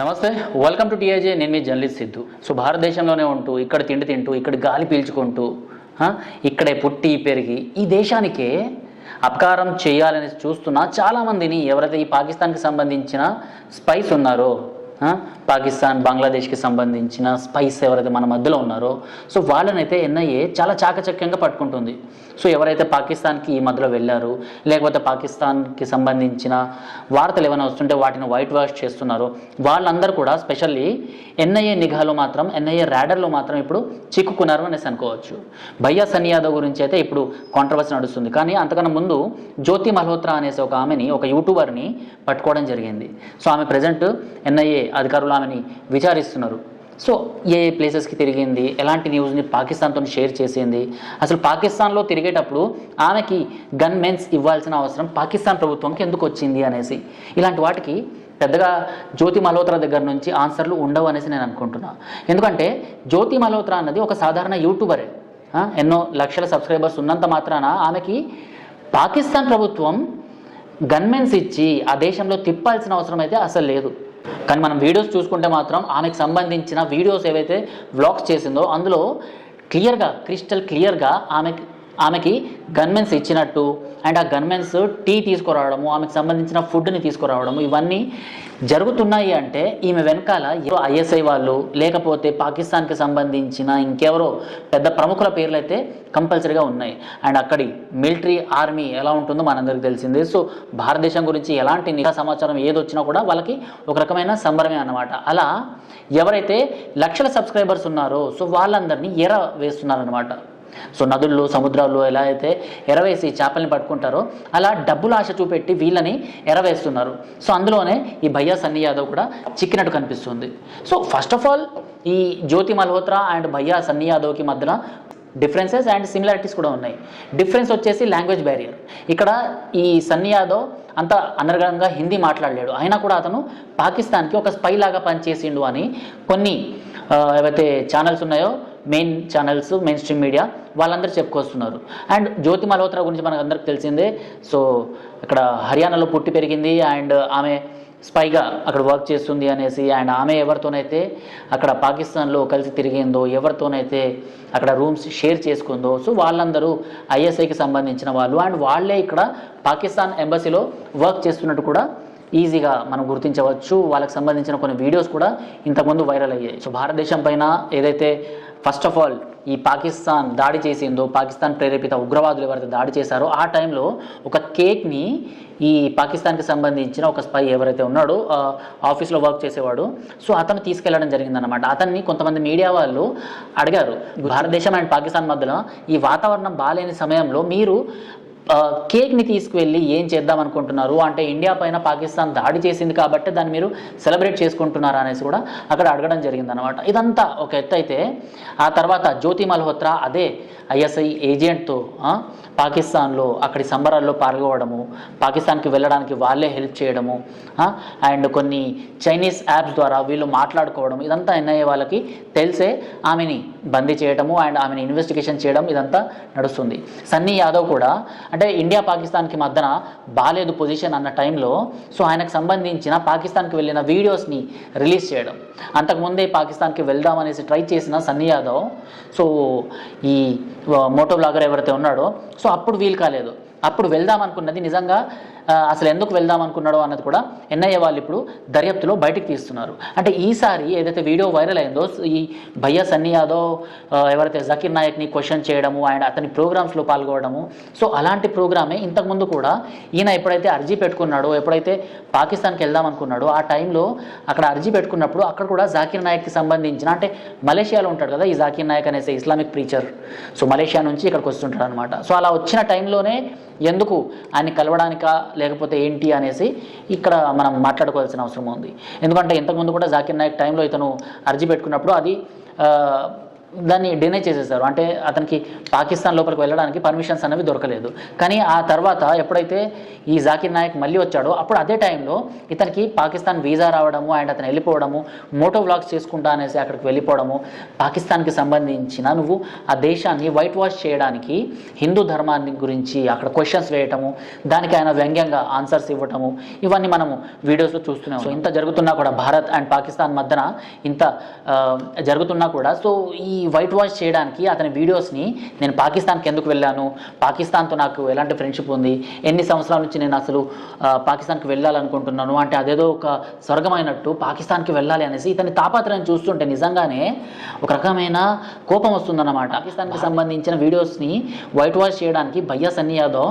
నమస్తే welcome to టీఐజే నేను మీ journalist Siddhu. So భారతదేశంలోనే ఉంటూ ఇక్కడ తిండి తింటూ ఇక్కడ గాలి పీల్చుకుంటూ ఇక్కడే పుట్టి పెరిగి ఈ దేశానికే అపకారం చేయాలని చూస్తున్న చాలామందిని ఎవరైతే ఈ పాకిస్తాన్కి సంబంధించిన స్పైస్ ఉన్నారో పాకిస్తాన్ బంగ్లాదేశ్కి సంబంధించిన స్పైస్ ఎవరైతే మన మధ్యలో ఉన్నారో సో వాళ్ళనైతే ఎన్ఐఏ చాలా చాకచక్యంగా పట్టుకుంటుంది. సో ఎవరైతే పాకిస్తాన్కి ఈ మధ్యలో వెళ్ళారు లేకపోతే పాకిస్తాన్కి సంబంధించిన వార్తలు ఏమైనా వస్తుంటే వాటిని వైట్ వాష్ చేస్తున్నారో వాళ్ళందరూ కూడా స్పెషల్లీ ఎన్ఐఏ నిఘాలో మాత్రం ఎన్ఐఏ ర్యాడర్లో మాత్రం ఇప్పుడు చిక్కుకున్నారు అనేసి అనుకోవచ్చు. భయ్యా సన్ని యాదవ్ గురించి అయితే ఇప్పుడు కాంట్రవర్సీ నడుస్తుంది. కానీ అంతకన్నా ముందు జ్యోతి మల్హోత్రా అనేసి ఒక ఆమెని ఒక యూట్యూబర్ని పట్టుకోవడం జరిగింది. సో ఆమె ప్రజెంట్ ఎన్ఐఏ అధికారులు ఆమెని విచారిస్తున్నారు. సో ఏ ఏ ప్లేసెస్కి తిరిగింది? ఎలాంటి న్యూస్ని పాకిస్తాన్తో షేర్ చేసింది? అసలు పాకిస్తాన్లో తిరిగేటప్పుడు ఆమెకి గన్ మెన్స్ ఇవ్వాల్సిన అవసరం పాకిస్తాన్ ప్రభుత్వంకి ఎందుకు వచ్చింది అనేసి. ఇలాంటి వాటికి పెద్దగా జ్యోతి మల్హోత్రా దగ్గర నుంచి ఆన్సర్లు ఉండవు అనేసి నేను అనుకుంటున్నా. ఎందుకంటే జ్యోతి మల్హోత్రా అన్నది ఒక సాధారణ యూట్యూబరే ఎన్నో లక్షల సబ్స్క్రైబర్స్ ఉన్నంత మాత్రాన ఆమెకి పాకిస్తాన్ ప్రభుత్వం గన్మెన్స్ ఇచ్చి ఆ దేశంలో తిప్పాల్సిన అవసరం అయితే అసలు లేదు. కానీ మనం వీడియోస్ చూసుకుంటే మాత్రం ఆమెకు సంబంధించిన వీడియోస్ ఏవైతే వ్లాగ్స్ చేసిందో అందులో క్లియర్గా క్రిస్టల్ క్లియర్గా ఆమె ఆమెకి గన్మెన్స్ ఇచ్చినట్టు అండ్ ఆ గన్మెన్స్ టీ తీసుకురావడము ఆమెకు సంబంధించిన ఫుడ్ని తీసుకురావడము ఇవన్నీ జరుగుతున్నాయి అంటే ఈమె వెనకాల ఏవో ఐఎస్ఐ వాళ్ళు లేకపోతే పాకిస్తాన్కి సంబంధించిన ఇంకెవరో పెద్ద ప్రముఖుల పేర్లు అయితే కంపల్సరీగా ఉన్నాయి. అండ్ అక్కడి మిలిటరీ ఆర్మీ ఎలా ఉంటుందో మనందరికీ తెలిసిందే. సో భారతదేశం గురించి ఎలాంటి నిఘా సమాచారం ఏది వచ్చినా కూడా వాళ్ళకి ఒక రకమైన సంబరమే అన్నమాట. అలా ఎవరైతే లక్షల సబ్స్క్రైబర్స్ ఉన్నారో సో వాళ్ళందరినీ ఎర వేస్తున్నారనమాట సో నదుల్లో సముద్రాల్లో ఎలా అయితే ఎరవేసి చేపల్ని పట్టుకుంటారో అలా డబ్బులు ఆశ చూపెట్టి వీళ్ళని ఎరవేస్తున్నారు. సో అందులోనే ఈ భయ్యా సన్నీ యాదవ్ కూడా చిక్కినట్టు కనిపిస్తుంది. సో ఫస్ట్ ఆఫ్ ఆల్ ఈ జ్యోతి మల్హోత్రా అండ్ భయ్యా సన్నీ యాదవ్కి మధ్యన డిఫరెన్సెస్ అండ్ సిమిలారిటీస్ కూడా ఉన్నాయి. డిఫరెన్స్ వచ్చేసి లాంగ్వేజ్ బ్యారియర్ ఇక్కడ ఈ సన్నీ యాదవ్ అంత అనర్గణంగా హిందీ మాట్లాడలేడు. అయినా కూడా అతను పాకిస్తాన్కి ఒక స్పై లాగా పనిచేసిండు అని కొన్ని ఏవైతే ఛానల్స్ ఉన్నాయో main channels main stream media వాళ్ళందరూ చెప్పుకొస్తున్నారు. అండ్ జ్యోతి మల్హోత్రా గురించి మనకు అందరికి తెలిసిందే. సో ఇక్కడ హర్యానాలో పుట్టి పెరిగింది. అండ్ ఆమె స్పైగా అక్కడ వర్క్ చేస్తుంది అనేసి అండ్ ఆమె ఎవరితోనైతే అక్కడ పాకిస్తాన్లో కలిసి తిరిగిందో ఎవరితోనైతే అక్కడ రూమ్స్ షేర్ చేసుకుందో సో వాళ్ళందరూ ఐఎస్ఐకి సంబంధించిన వాళ్ళు. అండ్ వాళ్ళే ఇక్కడ పాకిస్తాన్ ఎంబసీలో వర్క్ చేస్తున్నట్టు కూడా ఈజీగా మనం గుర్తించవచ్చు. వాళ్ళకి సంబంధించిన కొన్ని వీడియోస్ కూడా ఇంతకుముందు వైరల్ అయ్యాయి. సో భారతదేశం పైన ఏదైతే ఫస్ట్ ఆఫ్ ఆల్ ఈ పాకిస్తాన్ దాడి చేసిందో పాకిస్తాన్ ప్రేరేపిత ఉగ్రవాదులు ఎవరైతే దాడి చేశారో ఆ టైంలో ఒక కేక్ని ఈ పాకిస్తాన్కి సంబంధించిన ఒక స్పై ఎవరైతే ఉన్నాడో ఆఫీస్లో వర్క్ చేసేవాడు. సో అతను తీసుకెళ్ళడం జరిగిందనమాట అతన్ని కొంతమంది మీడియా వాళ్ళు అడిగారు భారతదేశం అండ్ పాకిస్తాన్ మధ్యలో ఈ వాతావరణం బాగాలేని సమయంలో మీరు కేక్ని తీసుకువెళ్ళి ఏం చేద్దాం అనుకుంటున్నారు? అంటే ఇండియా పైన పాకిస్తాన్ దాడి చేసింది కాబట్టి దాన్ని మీరు సెలబ్రేట్ చేసుకుంటున్నారా అనేసి కూడా అక్కడ అడగడం జరిగింది అనమాట ఇదంతా ఒక ఎత్తు అయితే ఆ తర్వాత జ్యోతి మల్హోత్రా అదే ఐఎస్ఐ ఏజెంట్తో పాకిస్తాన్లో అక్కడి సంబరాల్లో పాల్గొవడము పాకిస్తాన్కి వెళ్ళడానికి వాళ్ళే హెల్ప్ చేయడము అండ్ కొన్ని చైనీస్ యాప్స్ ద్వారా వీళ్ళు మాట్లాడుకోవడం ఇదంతా ఎన్ఐఏ వాళ్ళకి తెలిసే ఆమెని బందీ చేయడము అండ్ ఆమెని ఇన్వెస్టిగేషన్ చేయడం ఇదంతా నడుస్తుంది. సన్నీ యాదవ్ కూడా అంటే ఇండియా పాకిస్తాన్కి మధ్యన బాలేదు పొజిషన్ అన్న టైంలో సో ఆయనకు సంబంధించిన పాకిస్తాన్కి వెళ్ళిన వీడియోస్ని రిలీజ్ చేయడం. అంతకుముందే పాకిస్తాన్కి వెళ్దామనేసి ట్రై చేసిన సన్నీ యాదవ్ సో ఈ మోటో బ్లాగర్ ఎవరైతే ఉన్నాడో సో అప్పుడు వీలు కాలేదు. అప్పుడు వెళ్దాం అనుకున్నది నిజంగా అసలు ఎందుకు వెళ్దాం అనుకున్నాడో అన్నది కూడా ఎన్ఐఏ వాళ్ళు ఇప్పుడు దర్యాప్తులో బయటకు తీస్తున్నారు. అంటే ఈసారి ఏదైతే వీడియో వైరల్ అయిందో ఈ భయ్యా సన్నీ యాదవ్ ఎవరైతే జకీర్ నాయక్ని క్వశ్చన్ చేయడము అండ్ అతని ప్రోగ్రామ్స్లో పాల్గొనడము సో అలాంటి ప్రోగ్రామే ఇంతకుముందు కూడా ఈయన ఎప్పుడైతే అర్జీ పెట్టుకున్నాడో ఎప్పుడైతే పాకిస్తాన్కి వెళ్దాం అనుకున్నాడో ఆ టైంలో అక్కడ అర్జీ పెట్టుకున్నప్పుడు అక్కడ కూడా జాకీర్ నాయక్కి సంబంధించిన అంటే మలేషియాలో ఉంటాడు కదా ఈ జాకీర్ నాయక్ అనేసి ఇస్లామిక్ ప్రీచర్ సో మలేషియా నుంచి ఇక్కడికి వస్తుంటాడు అనమాట సో అలా వచ్చిన టైంలోనే ఎందుకు ఆయన్ని కలవడానికా లేకపోతే ఏంటి అనేసి ఇక్కడ మనం మాట్లాడుకోవాల్సిన అవసరం ఉంది. ఎందుకంటే ఇంతకుముందు కూడా జాకిర్ నాయక్ టైంలో ఇతను అర్జీ పెట్టుకున్నప్పుడు అది దాన్ని డినై చేసేసారు అంటే అతనికి పాకిస్తాన్ లోపలికి వెళ్ళడానికి పర్మిషన్స్ అనేవి దొరకలేదు. కానీ ఆ తర్వాత ఎప్పుడైతే ఈ జాకిర్ నాయక్ మళ్ళీ వచ్చాడో అప్పుడు అదే టైంలో ఇతనికి పాకిస్తాన్ వీసా రావడము అండ్ అతను వెళ్ళిపోవడము మోటో వ్లాగ్స్ చేసుకుంటా అనేసి అక్కడికి వెళ్ళిపోవడము పాకిస్తాన్కి సంబంధించిన నువ్వు ఆ దేశాన్ని వైట్ వాష్ చేయడానికి హిందూ ధర్మాన్ని గురించి అక్కడ క్వశ్చన్స్ వేయటము దానికి ఆయన వ్యంగ్యంగా ఆన్సర్స్ ఇవ్వటము ఇవన్నీ మనము వీడియోస్లో చూస్తున్నాం సో ఇంత జరుగుతున్నా కూడా భారత్ అండ్ పాకిస్తాన్ మధ్యన ఇంత జరుగుతున్నా కూడా సో ఈ వైట్ వాష్ చేయడానికి అతని వీడియోస్ని నేను పాకిస్తాన్కి ఎందుకు వెళ్ళాను? పాకిస్తాన్తో నాకు ఎలాంటి ఫ్రెండ్షిప్ ఉంది? ఎన్ని సంవత్సరాల నుంచి నేను అసలు పాకిస్తాన్కి వెళ్ళాలనుకుంటున్నాను? అంటే అదేదో ఒక స్వర్గమైనట్టు పాకిస్తాన్కి వెళ్ళాలి అనేసి ఇతని తాపత్రయం చూస్తుంటే నిజంగానే ఒక రకమైన కోపం వస్తుందన్నమాట. పాకిస్తాన్కి సంబంధించిన వీడియోస్ని వైట్ వాష్ చేయడానికి భయ్యా సన్నీ యాదవ్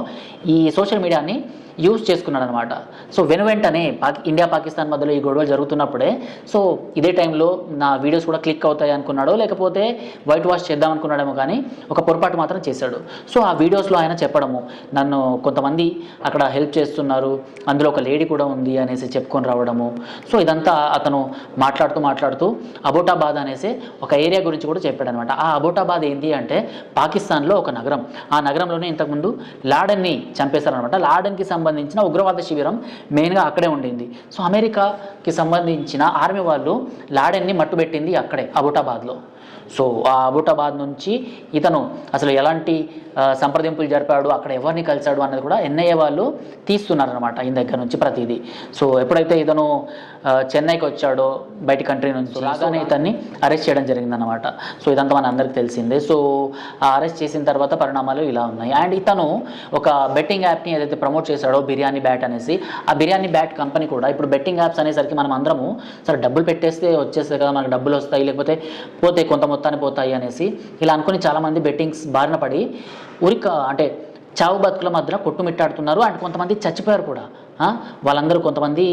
ఈ సోషల్ మీడియాని యూజ్ చేసుకున్నాడు అనమాట సో వెను వెంటనే పాకి ఇండియా పాకిస్తాన్ మధ్యలో ఈ గొడవలు జరుగుతున్నప్పుడే సో ఇదే టైంలో నా వీడియోస్ కూడా క్లిక్ అవుతాయి అనుకున్నాడో లేకపోతే వైట్ వాష్ చేద్దాం అనుకున్నాడేమో కానీ ఒక పొరపాటు మాత్రం చేశాడు. సో ఆ వీడియోస్లో ఆయన చెప్పడము నన్ను కొంతమంది అక్కడ హెల్ప్ చేస్తున్నారు అందులో ఒక లేడీ కూడా ఉంది అనేసి చెప్పుకొని రావడము. సో ఇదంతా అతను మాట్లాడుతూ మాట్లాడుతూ అబోటాబాద్ అనేసి ఒక ఏరియా గురించి కూడా చెప్పాడు అనమాట ఆ అబోటాబాద్ ఏంటి అంటే పాకిస్తాన్లో ఒక నగరం. ఆ నగరంలోనే ఇంతకుముందు లాడన్ని చంపేశారనమాట. లాడన్కి సంబంధించిన ఉగ్రవాద శిబిరం మెయిన్గా అక్కడే ఉండింది. సో అమెరికాకి సంబంధించిన ఆర్మీ వాళ్ళు లాడెన్ని మట్టుబెట్టింది అక్కడే అబోటాబాద్లో. సో ఆ అబుటాబాద్ నుంచి ఇతను అసలు ఎలాంటి సంప్రదింపులు జరిపాడు అక్కడ ఎవరిని కలిశాడు అన్నది కూడా ఎన్ఐఏ వాళ్ళు తీస్తున్నారనమాట ఈయన దగ్గర నుంచి ప్రతిదీ. సో ఎప్పుడైతే ఇతను చెన్నైకి వచ్చాడో బయట కంట్రీ నుంచి రాగానే ఇతన్ని అరెస్ట్ చేయడం జరిగిందనమాట సో ఇదంతా మన అందరికీ తెలిసిందే. సో ఆ అరెస్ట్ చేసిన తర్వాత పరిణామాలు ఇలా ఉన్నాయి. అండ్ ఇతను ఒక బెట్టింగ్ యాప్ని ఏదైతే ప్రమోట్ చేశాడో బిర్యానీ బ్యాట్ అనేసి ఆ బిర్యానీ బ్యాట్ కంపెనీ కూడా ఇప్పుడు బెట్టింగ్ యాప్స్ అనేసరికి మనం అందరము సరే డబ్బులు పెట్టేస్తే వచ్చేస్తాయి కదా మనకు డబ్బులు వస్తాయి లేకపోతే పోతే కొంత మొత్తాన్ని పోతాయి అనేసి ఇలా అనుకుని చాలామంది బెట్టింగ్స్ బారిన పడి ఉరిక అంటే చావు బతుకుల మధ్యన కొట్టుమిట్టాడుతున్నారు. అండ్ కొంతమంది చచ్చిపోయారు కూడా. వాళ్ళందరూ కొంతమంది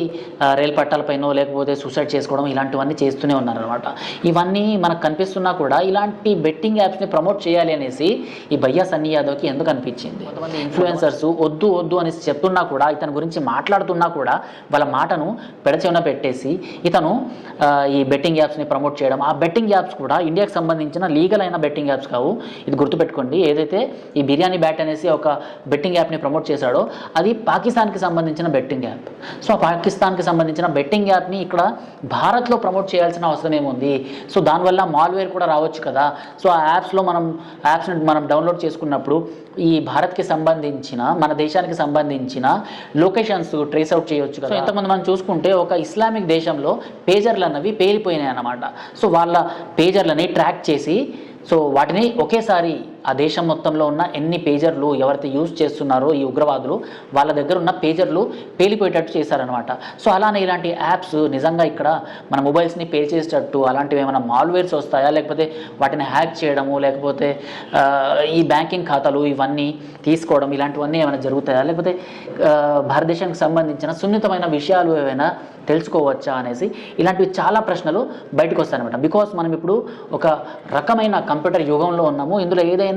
రైలు పట్టాలపైనో లేకపోతే సూసైడ్ చేసుకోవడం ఇలాంటివన్నీ చేస్తూనే ఉన్నారనమాట ఇవన్నీ మనకు కనిపిస్తున్నా కూడా ఇలాంటి బెట్టింగ్ యాప్స్ని ప్రమోట్ చేయాలి అనేసి ఈ భయ్యా సన్నీ యాదవ్కి ఎందుకు అనిపించింది? కొంతమంది ఇన్ఫ్లుయెన్సర్స్ వద్దు వద్దు అనేసి చెప్తున్నా కూడా ఇతని గురించి మాట్లాడుతున్నా కూడా వాళ్ళ మాటను పెడచెవిన పెట్టేసి ఇతను ఈ బెట్టింగ్ యాప్స్ని ప్రమోట్ చేయడం. ఆ బెట్టింగ్ యాప్స్ కూడా ఇండియాకి సంబంధించిన లీగల్ అయిన బెట్టింగ్ యాప్స్ కావు. ఇది గుర్తుపెట్టుకోండి. ఏదైతే ఈ బిర్యానీ బ్యాట్ అనేసి ఒక బెట్టింగ్ యాప్ని ప్రమోట్ చేశాడో అది పాకిస్తాన్కి సంబంధించిన బెట్టింగ్ యాప్ సో పాకిస్తాన్కి సంబంధించిన బెట్టింగ్ యాప్ని ఇక్కడ భారత్లో ప్రమోట్ చేయాల్సిన అవసరం ఏముంది? సో దానివల్ల మాల్వేర్ కూడా రావచ్చు కదా? సో ఆ యాప్స్లో మనం యాప్స్ని మనం డౌన్లోడ్ చేసుకున్నప్పుడు ఈ భారత్కి సంబంధించిన మన దేశానికి సంబంధించిన లొకేషన్స్ ట్రేస్ అవుట్ చేయొచ్చు కదా? సో ఇంతకుముందు మనం చూసుకుంటే ఒక ఇస్లామిక్ దేశంలో పేజర్లు అన్నవి పేలిపోయినాయి అన్నమాట సో వాళ్ళ పేజర్లని ట్రాక్ చేసి సో వాటిని ఒకేసారి ఆ దేశం మొత్తంలో ఉన్న ఎన్ని పేజర్లు ఎవరైతే యూజ్ చేస్తున్నారో ఈ ఉగ్రవాదులు వాళ్ళ దగ్గర ఉన్న పేజర్లు పేలిపోయేటట్టు చేశారనమాట సో అలానే ఇలాంటి యాప్స్ నిజంగా ఇక్కడ మన మొబైల్స్ని పే చేసేటట్టు అలాంటివి ఏమైనా మాల్వేర్స్ వస్తాయా? లేకపోతే వాటిని హ్యాక్ చేయడము లేకపోతే ఈ బ్యాంకింగ్ ఖాతాలు ఇవన్నీ తీసుకోవడం ఇలాంటివన్నీ ఏమైనా జరుగుతాయా? లేకపోతే భారతదేశానికి సంబంధించిన సున్నితమైన విషయాలు ఏమైనా తెలుసుకోవచ్చా అనేసి ఇలాంటివి చాలా ప్రశ్నలు బయటకు వస్తాయన్నమాట. బికాస్ మనం ఇప్పుడు ఒక రకమైన కంప్యూటర్ యుగంలో ఉన్నాము. ఇందులో ఏదైనా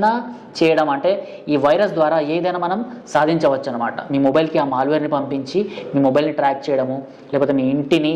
చేయడం అంటే ఈ వైరస్ ద్వారా ఏదైనా మనం సాధించవచ్చు అనమాట మీ మొబైల్కి ఆ మాల్వేర్ని పంపించి మీ మొబైల్ని ట్రాక్ చేయడము లేకపోతే మీ ఇంటిని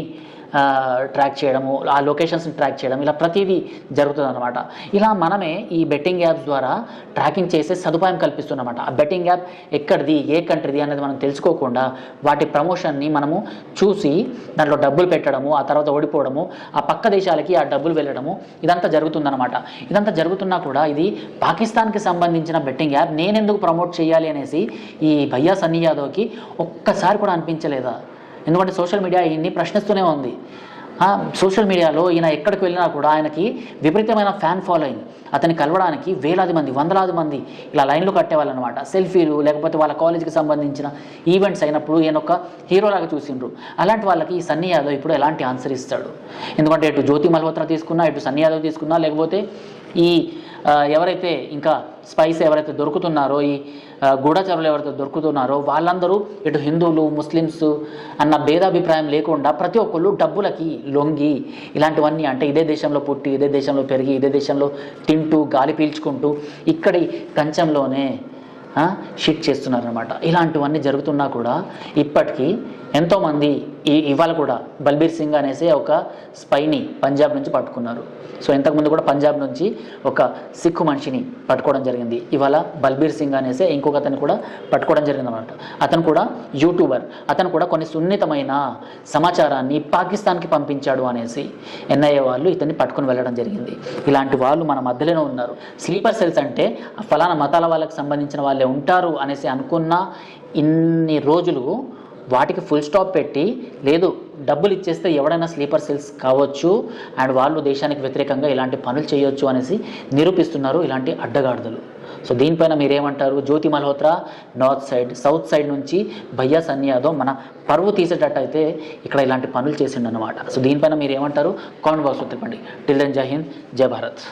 ట్రాక్ చేయడము ఆ లొకేషన్స్ని ట్రాక్ చేయడం ఇలా ప్రతిదీ జరుగుతుంది అనమాట ఇలా మనమే ఈ బెట్టింగ్ యాప్స్ ద్వారా ట్రాకింగ్ చేసే సదుపాయం కల్పిస్తున్నమాట ఆ బెట్టింగ్ యాప్ ఎక్కడిది ఏ కంట్రీది అనేది మనం తెలుసుకోకుండా వాటి ప్రమోషన్ని మనము చూసి దాంట్లో డబ్బులు పెట్టడము ఆ తర్వాత ఓడిపోవడము ఆ పక్క దేశాలకి ఆ డబ్బులు వెళ్ళడము ఇదంతా జరుగుతుందన్నమాట. ఇదంతా జరుగుతున్నా కూడా ఇది పాకిస్తాన్కి సంబంధించిన బెట్టింగ్ యాప్ నేనెందుకు ప్రమోట్ చేయాలి అనేసి ఈ భయ్యా సన్నీ యాదవ్కి ఒక్కసారి కూడా అనిపించలేదా? ఎందుకంటే సోషల్ మీడియా ఈయన్ని ప్రశ్నిస్తూనే ఉంది. సోషల్ మీడియాలో ఈయన ఎక్కడికి వెళ్ళినా కూడా ఆయనకి విపరీతమైన ఫ్యాన్ ఫాలోయింగ్. అతన్ని కలవడానికి వేలాది మంది వందలాది మంది ఇలా లైన్లు కట్టేవాళ్ళు అనమాట సెల్ఫీలు లేకపోతే వాళ్ళ కాలేజీకి సంబంధించిన ఈవెంట్స్ అయినప్పుడు ఈయన ఒక హీరోలాగా చూసిండ్రు. అలాంటి వాళ్ళకి ఈ సన్నీ యాదవ్ ఇప్పుడు ఎలాంటి ఆన్సర్ ఇస్తాడు? ఎందుకంటే ఇటు జ్యోతి మల్హోత్రా తీసుకున్నా ఇటు సన్నీ యాదవ్ తీసుకున్నా లేకపోతే ఈ ఎవరైతే ఇంకా స్పైస్ ఎవరైతే దొరుకుతున్నారో ఈ గూఢచరులు ఎవరైతే దొరుకుతున్నారో వాళ్ళందరూ ఇటు హిందువులు ముస్లిమ్స్ అన్న భేదాభిప్రాయం లేకుండా ప్రతి ఒక్కళ్ళు డబ్బులకి లొంగి ఇలాంటివన్నీ అంటే ఇదే దేశంలో పుట్టి ఇదే దేశంలో పెరిగి ఇదే దేశంలో తింటూ గాలి పీల్చుకుంటూ ఇక్కడి కంచంలోనే షిట్ చేస్తున్నారనమాట ఇలాంటివన్నీ జరుగుతున్నా కూడా ఇప్పటికీ ఎంతోమంది ఈ ఇవాళ కూడా బల్బీర్ సింగ్ అనేసి ఒక స్పైని పంజాబ్ నుంచి పట్టుకున్నారు. సో ఇంతకుముందు కూడా పంజాబ్ నుంచి ఒక సిక్కు మనిషిని పట్టుకోవడం జరిగింది. ఇవాళ బల్బీర్ సింగ్ అనేసి ఇంకొక అతను కూడా పట్టుకోవడం జరిగింది అనమాట అతను కూడా యూట్యూబర్. అతను కూడా కొన్ని సున్నితమైన సమాచారాన్ని పాకిస్తాన్కి పంపించాడు అనేసి ఎన్ఐఏ వాళ్ళు ఇతన్ని పట్టుకొని వెళ్ళడం జరిగింది. ఇలాంటి వాళ్ళు మన మధ్యలోనే ఉన్నారు. స్లీపర్ సెల్స్ అంటే ఫలానా మతాల వాళ్ళకి సంబంధించిన వాళ్ళే ఉంటారు అనేసి అనుకున్న ఇన్ని రోజులు వాటికి ఫుల్ స్టాప్ పెట్టి లేదు డబ్బులు ఇచ్చేస్తే ఎవడైనా స్లీపర్ సెల్స్ కావచ్చు అండ్ వాళ్ళు దేశానికి వ్యతిరేకంగా ఇలాంటి పనులు చేయొచ్చు అనేసి నిరూపిస్తున్నారు ఇలాంటి అడ్డగాడుదలు. సో దీనిపైన మీరేమంటారు? Jyoti Malhotra north side south side నుంచి భయ్యా సన్ని యాదవ్ మన పరువు తీసేటట్టు అయితే ఇక్కడ ఇలాంటి పనులు చేసిండనమాట సో దీనిపైన మీరు ఏమంటారు కామెంట్ బాక్స్లో చెప్పండి టిల్ దెన్ జై హింద్ జై భారత్